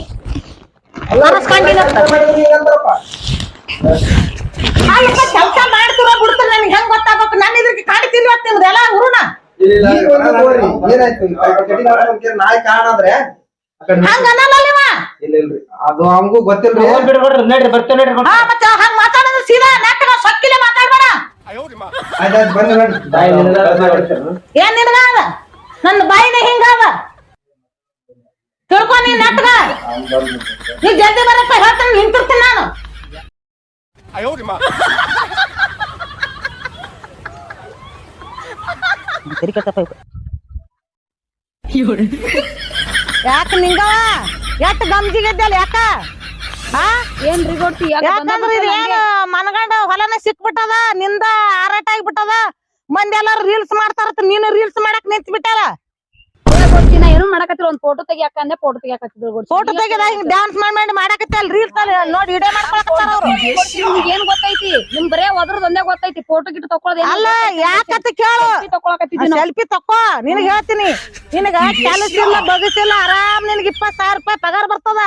S1: ಕನಸ್ಕೊಂಡಿನ ಅಲ್ಲಪ್ಪ ಕೆಲಸ ಮಾಡ್ತಿರೋ ಬಿಡ್ತಾರೆ ನನಗೆ ಹೆಂಗ್ ಗೊತ್ತಾಗ್ಬೇಕು? ನಾನು ಇದ್ರಿಗೆ ಕಾಣ್ತಿಲ್ವ ನಿಮ್ದೆಲ್ಲ ಹುರುನ
S5: ಈಗ ಹುರುಣ ಏನಾಯ್ತು? ಕಡೆ ನಾಯಿ ಕಾಣಂದ್ರೆ?
S1: ಹಂಗ ಅನ್ನಲ್ಲ
S5: ಇಲ್ಲ ಇಲ್ರಿ ಅದು ಹಂಗೂ ಗೊತ್ತಿಲ್ರಿ.
S4: ಬಿಡ್ಬಿಡ್ರಿ ನಡ್ರಿ ಬರ್ತೇವೆ ನಡ್ರಿ
S1: ಹಾ ಮತ್ತೆ ಹಂಗ ಮಾತಾಡೋದು ಸೀದಾ ನೆಟ್ಟಗ ಸೊಕ್ಕಿಲೆ ಮಾತಾಡ್ಬೇಡ.
S5: ಆಯ್ತಾಯ್ತು ಬನ್ನಿ ನೋಡ್ರಿ.
S4: ಬಾಯಿ.
S1: ಏನ್ ನಿನಗ ಅದ? ನನ್ನ ಬಾಯಿನ ಹಿಂಗಾದ. ತಿಳ್ಕೊ ನೀನ್ ನೆಟ್ಟಗ ನೀ. ಜಲ್ದಿ ಬರಪ್ಪ ಹೇಳ್ತಾನೆ ನಿಂತಿರ್ತೀನಿ ನಾನು. ಯಾಕ ನಿಂಗವ ಎಷ್ಟ್ ಗಮ್ಜಿಗೆದ್ದಲ್ಲ ಯಾಕ? ಹಾ
S2: ಏನ್ರಿ ಗೊತ್ತಿ
S1: ಯಾಕಂದ್ರ ಇದು ಏನು ಮನಗಂಡ ಹೊಲನ ಸಿಕ್ಬಿಟ್ಟದ ನಿಂದ ಹಾರಾಟ ಆಗ್ಬಿಟ್ಟದ ಮಂದಿ ಎಲ್ಲಾರು ರೀಲ್ಸ್ ಮಾಡ್ತಾರ ನೀನು ರೀಲ್ಸ್ ಮಾಡಕ್ ನಿಂತ್ ಬಿಟ್ಟಾರ
S2: ಏನು ಮಾಡಕತ್ತಿರ ಒಂದ್ ಫೋಟೋ ತೆಗಿಯಾಕ ಅಂದೆ ಫೋಟೋ ತೆಗಿಯಾಕತ್ತಿದ್ರು
S1: ಫೋಟೋ ತೆಗೆದ ಹಿಂಗ್ ಡ್ಯಾನ್ಸ್ ಮಾಡಿ ಮಾಡಿ ರೀಲ್ಸ್ ನೋಡಿ ವಿಡಿಯೋ ಮಾಡ್ಕೊಳಕತ್ತಾರ ಅವ್ರು.
S2: ನಿಮ್ಗೆ ಏನ್ ಗೊತ್ತೈತಿ? ನಿಮ್ ಬರೇ ಒದ್ರದ್ ಒಂದೇ ಗೊತ್ತೈತಿ. ಫೋಟೋ ಗಿಟ್ಟು ತಕೊಳ್ಳೋದ್
S1: ಅಲ್ಲ ಯಾಕತ್ತ ಕೇಳು?
S2: ತಕೊಳಕತ್ತಿದ್ದೀನಿ
S1: ಸೆಲ್ಫಿ ತಕೋ. ನಿನಗ್ ಹೇಳ್ತೀನಿ. ನಿನಗ ಕೆಲಸ ಇಲ್ಲ ಬಗಸಿಲ್ಲ ಆರಾಮ್ ನಿನಗ್ ಇಪ್ಪತ್ ಸಾವಿರ ರೂಪಾಯಿ ಪಗಾರ ಬರ್ತದ.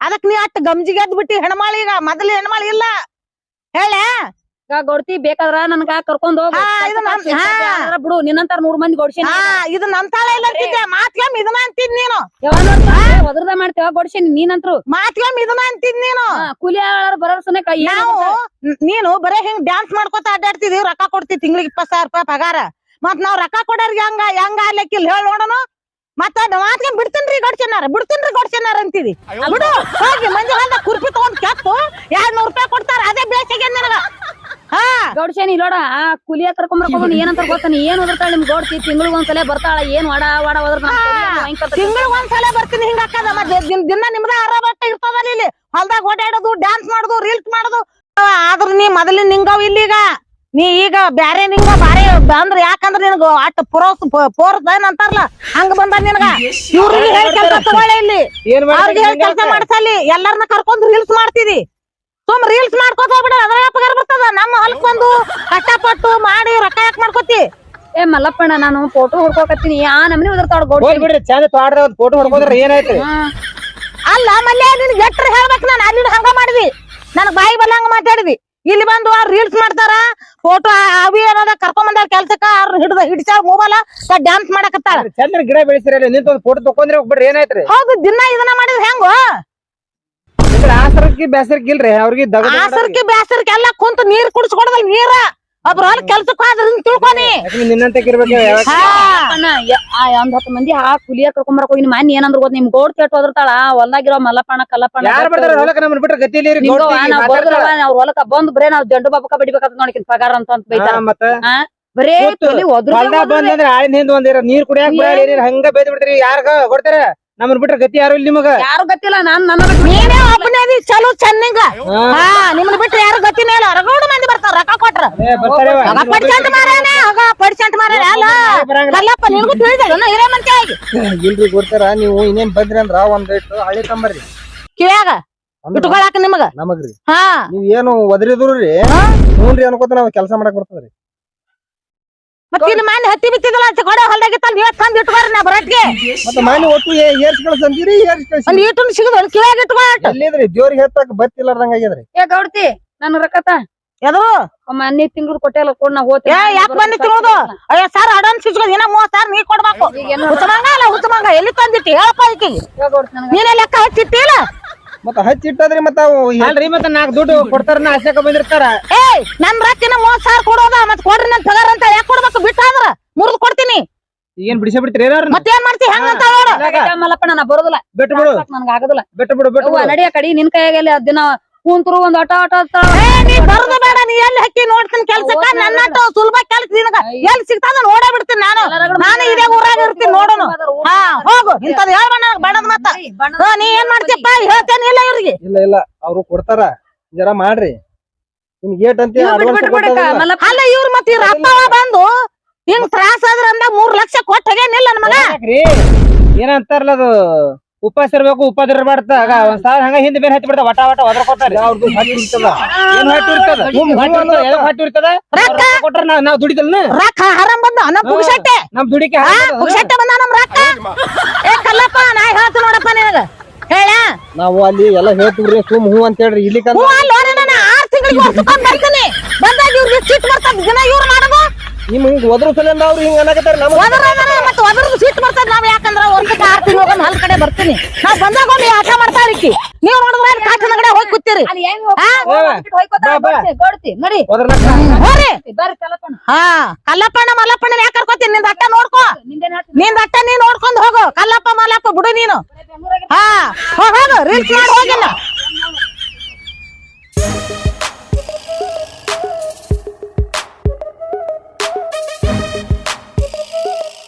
S1: ಅದಕ್ ನೀ ಅಟ್ ಗಮ್ಜಿಗೆ ಎದ್ ಬಿಟ್ಟಿ ಹೆಣ್ಮಾಳಿ ಈಗ ಮೊದಲು ಹೆಣ್ಮಾಳಿ ಇಲ್ಲ.
S2: ಗೊಡ್ತಿ ಬೇಕಾದ್ರ ನನ್ಗ ಕರ್ಕೊಂಡ್ ಹೋಗ ಬಿಡು ನಿನ್ನಂತಾರ ನೂರ್ ಮಂದಿ ಗೊಡ್ಸಿ
S1: ಹಾ ಇದು ನಂತಾಳ ಇಲ್ಲ ಅಂತಿದ್ದೆ. ಮಾತ್ಗಮ್ ಇದನ್ನ ಅಂತಿದ್ ನೀನು.
S2: ಒದ್ರದ ಮಾಡ್ತೇವ ಗೊಡ್ಸಿ ನೀನಂತ್ರು.
S1: ಮಾತ್ಗಮ್ ಇದನ್ನ ಅಂತಿದ್ ನೀನು.
S2: ಕೂಲಿ ಬರೋರ್ ಸುನೆ ಕೈ
S1: ನಾವು ನೀನು ಬರೇ ಹಿಂಗ್ ಡ್ಯಾನ್ಸ್ ಮಾಡ್ಕೊತ ಅಡ್ಡಾಡ್ತಿದೀವಿ ರೊಕ್ಕ ಕೊಡ್ತೀವಿ ತಿಂಗ್ಳಿಗೆ ಇಪ್ಪತ್ ಸಾವಿರ ರೂಪಾಯಿ ಪಗಾರ. ಮತ್ ನಾವ್ ರೊಕ್ಕ ಕೊಡೋರ್ಗೆ ಹಂಗ ಹೆಂಗ ಆಗ್ಲಿಕ್ಕಿಲ್ಲ ಹೇಳ ನೋಡೋಣ ಮತ್ತ ಮಾತ್ಗೆ ಬಿಡ್ತೀನ್ರಿ ಗಡ್ಸನಾರ ಬಿಡ್ತೀನ್ರಿ ಗಡ್ಸನಾರ ಅಂತಿದಿ. ಬಿಡು ಹೋಗಿ ಮಂಜು ಕುರ್ಪಿ ತಗೊಂಡ್ ಕೆತ್ತು ಎರಡ್ ನೂರ್ ರೂಪಾಯಿ ಕೊಡ್ತಾರ ಅದೇ ಬೇಸಿಗೆ ನಿನಗ.
S2: ಗೌಡ್ಸೇನಿ ನೋಡ ಆ ಕೂಲಿಯ ಕರ್ಕೊಂಬರ್ಕೊಂಡ್ ಏನಂತ ಗೊತ್ತಾನ ಏನ್ ಓದಿರ್ತಾಳ ನಿಮ್ ಗೌಡ್ತಿ ತಿಂಗಳಿಗೆ ಒಂದ್ಸಲ ಬರ್ತಾಳ ಏನ್ ವಡ ವಡ
S1: ತಿಂಗಳಿಗೆ ಒಂದ್ಸಲ ಬರ್ತೀನಿ ಹಿಂಗ ಹಾಕದ. ಮತ್ತೆ ದಿನ ನಿಮ್ದ ಅರಬಟ್ಟ ಇರ್ತದಲ್ಲ ಇಲ್ಲಿ. ಹೊಲ್ದಾಗ ಓಡಾಡೋದು ಡ್ಯಾನ್ಸ್ ಮಾಡುದು ರೀಲ್ಸ್ ಮಾಡುದು. ಆದ್ರೂ ನೀ ಮೊದಲಿನ ನಿಂಗವ್ ಇಲ್ಲಿಗ. ನೀ ಈಗ ಬ್ಯಾರೆ ನಿಂಗ ಬಾರಿ ಅಂದ್ರ ಯಾಕಂದ್ರ ನಿನಗ ಅಟ್ ಪುರೋಸ್ ಪೋರ್ಸ್ ಏನ್ ಅಂತಾರಲ್ಲ ಹಂಗ ಬಂದ ನಿನಗ. ಇವ್ರಿಗೆ ಹೇಳಿ ಕೆಲಸ ತಗೊಳ್ಳಿ ಇಲ್ಲಿ.
S4: ಏನ್
S1: ಅವ್ರಿಗೆ ಹೇಳಿ ಕೆಲಸ ಮಾಡ್ಸಲ್ಲಿ. ಎಲ್ಲಾರನ್ನ ಕರ್ಕೊಂಡ್ ರೀಲ್ಸ್ ಮಾಡ್ತಿದಿ ಸುಮ್ ರೀಲ್ಸ್ ಮಾಡ್ಕೋತ ಹೋಗ್ಬಿಡ ಅದ್ರ ಪಗಾರ ಬರ್ತದ. ನಮ್ಮ ಹೊಲಕ್ ಬಂದು ಕಷ್ಟಪಟ್ಟು ಮಾಡಿ ರೊಕ್ಕ ಯಾಕೆ ಮಾಡ್ಕೋತಿ?
S2: ಏ ಮಲ್ಲಪ್ಪಣ್ಣ ನಾನು ಫೋಟೋ ಹುಡ್ಕೋಕತ್ತೀನಿ. ಯಾ ನಮ್ನಿ ಉದರ್
S4: ಹೋಗಿ
S2: ಗೌಡ್ಸಿ
S4: ಬಿಡ್ರಿ ಚಂದ ತೋಡ್ರಿ ಒಂದ್ ಫೋಟೋ ಹುಡ್ಕೋದ್ರೆ ಏನಾಯ್ತು?
S1: ಅಲ್ಲ ಮಲ್ಲೆ ನಿನ್ ಎಟ್ರ ಹೇಳ್ಬೇಕು ನಾನು? ಅಲ್ಲಿ ಹಂಗ ಮಾಡಿದ್ವಿ. ನನಗ್ ಬಾಯಿ ಬಂದಂಗ ಮಾತಾಡಿದ್ವಿ. ಇಲ್ಲಿ ಬಂದು ಅವ್ರು ರೀಲ್ಸ್ ಮಾಡ್ತಾರ ಫೋಟೋ ಅವಿ ಏನದ ಕರ್ಕೊಂಡ್ ಬಂದಾರ ಕೆಲ್ಸಕ್ಕ ಅವ್ರ ಹಿಡ್ದ ಹಿಡಿಸಾರ ಮೊಬೈಲ್ ಡ್ಯಾನ್ಸ್ ಮಾಡಕತ್ತಾಳ.
S4: ಚಂದ್ರ ಗಿಡ ಬೆಳೆಸಿರಲ್ಲ ನಿಂತ ಒಂದ್ ಫೋಟೋ ತಕೊಂಡ್ರೆ ಹೋಗ್ಬಿಡ್ರಿ ಏನಾಯ್ತ್ರಿ?
S1: ಹೌದು ದಿನ ಇದನ್ನ ಮಾಡಿದ್ರೆ ಹೆಂಗೋ?
S4: ಆಸರಕ್ಕೆ ಬೇಸರಕ್ಕೆ ಇಲ್ರಿ ಅವ್ರಿಗೆ ದಗದ
S1: ಆಸರಕ್ಕೆ ಎಲ್ಲ ಕುಂತ ನೀರ್ ಕುಡಿಸ್ಕೊಡದಲ್ ನೀರ. ಒಬ್ರು ಹೊಲ ಕೆಲ್ಸಕ್ಕೆ ಹೋದ್ರ ತಿಳ್ಕೊನಿ.
S4: ನಿನ್ನಂತ ಇರ್ಬೇಕು ಯಾವಾಗ?
S1: ಹಾ.
S2: ಅಣ್ಣ ಆ ಒಂದ್ ಹತ್ತು ಮಂದಿ ಆ ಕುಲಿಯ ಕರ್ಕೊಂಬರಕ್ ಹೋಗಿ ಮನ್ ಏನಂದ್ರ ಗೊತ್ತ ನಿಮ್ ಗೋಡ್ ಕೆಟ್ಟ ಹೋದ್ರತಾಳ. ಹೊಲ್ದಾಗಿರೋ ಮಲ್ಲಪ್ಪಣ್ಣ ಕಲ್ಲಪ್ಪಣ್ಣ
S4: ಯಾರು ಬರ್ತಾರ ಹೊಲಕ್ಕ
S2: ಬಂದ್ ಬರೇ ನಾವ್ ಜಂಡು ಬಾಬಕ ಬಡಿಬೇಕಂತ ನೋಡಿಕಿನ್ ಪಗಾರ ಅಂತ ಅಂತ ಬೈತಾರ.
S4: ಮತ್ತ?
S2: ಬರೇ
S4: ನೀರ್ ಕುಡಿಯಾಕ ಹಂಗ ಬೇದ್ ಬಿಡ್ತೀರಿ ಯಾರ್ಗ ಕೊಡ್ತಾರ? ನಮ್ಮನ್ನ ಬಿಟ್ರೆ ಗತಿ ಯಾರು ಇಲ್ಲ ನಿಮಗ?
S2: ಯಾರು ಗೊತ್ತಿಲ್ಲ ನಾನು ನನ್ನ ಬಿಟ್ಟು
S1: ನೀನೇ ಒಬ್ಬನೇ ಅದಿ ಚಲೋ ಚೆನ್ನಿಂಗ. ಹಾ. ನಿಮ್ಮನ್ನ ಬಿಟ್ರೆ ಯಾರು ಗತಿನೇ ಇಲ್ಲ ಅರಗೋಡು ಮಂದಿ ಬರ್ತಾರ ರೊಕ್ಕ ಕೊಟ್ರ.
S4: ಏ, ಬರ್ತಾರೆ ಇವ.
S1: ಆಗ ಪಡ್ಸಂಟ್ ಮಾರಾನ ಆಗ ಪಡ್ಸಂಟ್ ಮಾರ ಅಲ್ಲ. ಅಲ್ಲಪ್ಪ ನಿನಗೂ ತಿಳಿದಲ್ಲ ಹಿರೇಮಂತೆ ಆಗಿ
S5: ಇಲ್ರಿ ಗೊತ್ತಾರ ನೀವು ಇನ್ನೇನ್ ಬಂದ್ರಿ ಅಂದ್ರ ಒಂದ್ ರೇಟ್ ಹಳಿ ತಂಬರ್ರಿ.
S1: ಕಿವ್ಯಾಗ? ಇಟ್ಕೊಳಾಕ ನಿಮಗ?
S5: ನಮಗ್ರಿ.
S1: ಹಾ.
S5: ನೀವ್ ಏನು ಒದರಿದ್ರಿ ಹ್ಞೂನ್ರಿ ಅನ್ಕೋತ ನಾವ್ ಕೆಲಸ ಮಾಡಕ್ ಬರ್ತದ್ರಿ.
S1: ಮತ್ ಇಲ್ಲಿ ಮನೆ ಹತ್ತಿ ಬಿತ್ತಿದಲ್ಲ ಅಂತ ಕೊಡ ಹೊಲ್ದಾಗ ತಂದ್ ಇವತ್ ತಂದ್ ಇಟ್ಕೋರಿ ನಾ ಬರಟ್ಗೆ
S5: ಮತ್ತೆ ಮನೆ ಒಟ್ಟು ಏರ್ಸ್ ಕಳ್ಸ ಏರ್ಸ್ ಕಳ್ಸಿ
S1: ಅಲ್ಲಿ ಈಟುನ್ ಸಿಗದ ಕಿವ್ಯಾಗ ಇಟ್ಕೊಳಟ
S5: ಎಲ್ಲಿದ್ರಿ? ದೇವ್ರಿಗೆ ಹೆತ್ತಕ್ ಬತ್ತಿಲ್ಲಾರ್ದಂಗ ಆಗ್ಯದ್ರಿ?
S2: ಏ ಗೌಡ್ತಿ ನನ್ ರೊಕ್ಕತ?
S1: ಎದು
S2: ಮನ್ನಿ ತಿಂಗಳು ಕೊಟ್ಟೆಲ್ಲ ಕೊಡ್ ನಾ ಹೋಗ್ತೀನಿ.
S1: ಏ ಯಾಕೆ ಬಂದಿ ತಿಂಗುದು ಅಯ್ಯ ಸರ್ ಅಡ್ವಾನ್ಸ್ ಇಸ್ಕೊಂಡು ಇನ್ನ ಮೂವತ್ ಸಾವಿರ ನೀ ಕೊಡ್ಬೇಕು. ಹುಚ್ಚಮಂಗ ಅಲ್ಲ ಎಲ್ಲಿ ತಂದಿಟ್ಟಿ? ಹೇಳಪ್ಪ ಈಕಿಗೆ. ನೀನೇ ಲೆಕ್ಕ ಹಚ್ಚಿಟ್ಟಿಲ್ಲ
S5: ಮತ್ತ ಹಚ್ಚಿಟ್ಟದ್ರಿ ಮತ್ತ ಅವು
S4: ಅಲ್ರಿ ಮತ್ತೆ ನಾಲ್ಕು ದುಡ್ಡು ಕೊಡ್ತಾರ ಆಸೆಕ ಬಂದಿರ್ತಾರ.
S1: ಏಯ್ ನನ್ ರೊಕ್ಕಿನ ಮೂವತ್ ಸಾವಿರ ಕೊಡೋದ ಮತ್ ಕೊಡ್ರಿ ನನ್ ಪಗಾರ ಅಂತ ಯಾಕೆ ಕೊಡ್ಬೇಕು? ಬಿಟ್ಟಾದ್ರ ಮುರಿದು ಕೊಡ್ತೀನಿ.
S4: ಏನ್ ಬಿಡಿಸ ಬಿಡ್ತೀರಿ ಏನಾರ
S1: ಮತ್ತೇನ್ ಮಾಡ್ತಿ ಹಂಗಂತ
S2: ಮಲ್ಲಪ್ಪ ನಾನು ಬರೋದಿಲ್ಲ.
S4: ಬಿಟ್ಟು ಬಿಡು.
S2: ನನ್ಗ ಆಗೋದಿಲ್ಲ.
S4: ಬಿಟ್ಟು ಬಿಡು ಬಿಟ್ಟು
S2: ನಡಿಯ ಕಡಿ ನಿನ್ ಕೈಯಾಗೆಲ್ಲ ದಿನ ಕುಂತ್ರು ಒಂದ್ ಆಟ ಆಟ ಆಡ್ತಾಳ.
S1: ಏ ನೀ ಬರೋದು ನೀ ಎಲ್ಲಿ ಹಕ್ಕಿ ನೋಡ್ತೀನಿ ಕೆಲ್ಸಕ್ಕ? ನನ್ನ ಸುಲಭ ಕೆಲ್ಸ ನಿನಗ. ಎಲ್ಲಿ ಸಿಗ್ತದ ನೋಡೇ ಬಿಡ್ತೀನಿ ನಾನು. ನಾನು ಇದೇ ಊರಾಗ ಇರ್ತೀನಿ ನೋಡೋನು. ಹಾ ಹೋಗು. ಇಂಥದ್ ನನಗ್ ಬಣ್ಣದ ಮತ್ತ? ಹಾ, ನೀ ಏನ್ ಮಾಡ್ತೀಯಪ್ಪ? ಹೇಳ್ತೇನೆ ಇಲ್ಲ ಇವ್ರಿಗೆ.
S5: ಇಲ್ಲ ಇಲ್ಲ. ಅವ್ರು ಕೊಡ್ತಾರ. ಜರ ಮಾಡ್ರಿ. ನಿಮ್ಗೆ ಏಟ್ ಅಂತ
S1: ಅಲ್ಲ ಇವ್ರ ಮತ್ ಇವ್ರ ಅಪ್ಪವ ಬಂದು ಹಿಂಗ್ ತ್ರಾಸ ಆದ್ರ ಅಂದ ಮೂರ್ ಲಕ್ಷ ಕೊಟ್ಟ ಹೋಗ್ಯಾನಿಲ್ಲ ನನ್ ಮಗ
S4: ಏನಂತಾರಲ್ಲ ಅದು? ಉಪವಾಸ ಇರ್ಬೇಕು ಇರ್ಬಾರ್ದ. ಒಂದ್ ಸಾವಿರ ಹಂಗ ಹಿಂದ್ ಬೇರೆ ಹತ್ತಿ ಬಿಡ್ತಾವ. ವಟ ವಟ
S5: ಒದ್ರ ಕೊಡ್ತಾರೆ
S4: ಏನ್ ಹೊಟ್ಟಿ ಇರ್ತದ? ಹೊಟ್ಟಿ ಇರ್ತದ? ಕೊಟ್ರ ನಾವ್ ನಾವ್ ದುಡಿದಲ್ನ
S1: ರೊಕ್ಕ ಹರಂ ಬಂದ ನಮ್
S4: ನಮ್ ದುಡಿಕೆ
S1: ಬಂದ ನಮ್ ರೊಕ್ಕ. ಏ ಕಲ್ಲಪ್ಪ ನಾ ಹೇಳ್ತು ನೋಡಪ್ಪ ನಿನಗ. ಹೇಳ.
S5: ನಾವು ಅಲ್ಲಿ ಎಲ್ಲ ಹೇಳ್ತೀವ್ರಿ ಸುಮ್ ಹೂ ಅಂತ ಹೇಳ್ರಿ. ಇಲ್ಲಿ
S1: ಹೂ ಅಲ್ಲಿ ನೋಡಿ ನಾನು ಆರ್ ತಿಂಗಳಿಗೆ ವರ್ಷಕ್ಕೊಂದ್ ಬರ್ತೀನಿ ಬಂದಾಗ ಇವ್ರಿಗೆ ದಿನ ಇವ್ರು ಮಾಡೋದು.
S5: ನಿಮ್ ಹಿಂಗ್ ಒದ್ರ ಸಲಿಂದ ಅವ್ರು ಹಿಂಗ್ ಅನ್ನಕತ್ತಾರ ನಮ್
S1: ಒದರ ಮತ್ತೆ ಒದರ್ದು ವರ್ಷಕ್ಕೆ ಆರ್ ತಿಂಗಳು ಹೋಗೋಣ ಹಲ್ ಕಡೆ ಬರ್ತೀನಿ. ನಾ ಬಂದಾಗ ಒಂದು ಆಟ ಮಾಡ್ತಾ ಇಕ್ಕಿ ನೀವ್ ನೋಡಿದ್ರೆ ಕಾಟನ ಕಡೆ ಹೋಗಿ ಕೂತಿರಿ?
S2: ನಡಿ.
S1: ಹಾ ಕಲ್ಲಪ್ಪಣ್ಣ ಮಲ್ಲಪ್ಪಣ್ಣ ಯಾಕೆ ಕರ್ಕೋತೀನಿ ನಿಂದ ಅಟ್ಟ ನೋಡ್ಕೋ. ನಿಂದ ಅಟ್ಟ ನೀ ನೋಡ್ಕೊಂಡು ಹೋಗೋ. ಕಲ್ಲಪ್ಪ ಮಲ್ಲಪ್ಪ ಬಿಡು ನೀನು. ಹಾ ಹೋಗ. ರೀಲ್ಸ್ ಮಾಡಿ ಹೋಗಿಲ್ಲ.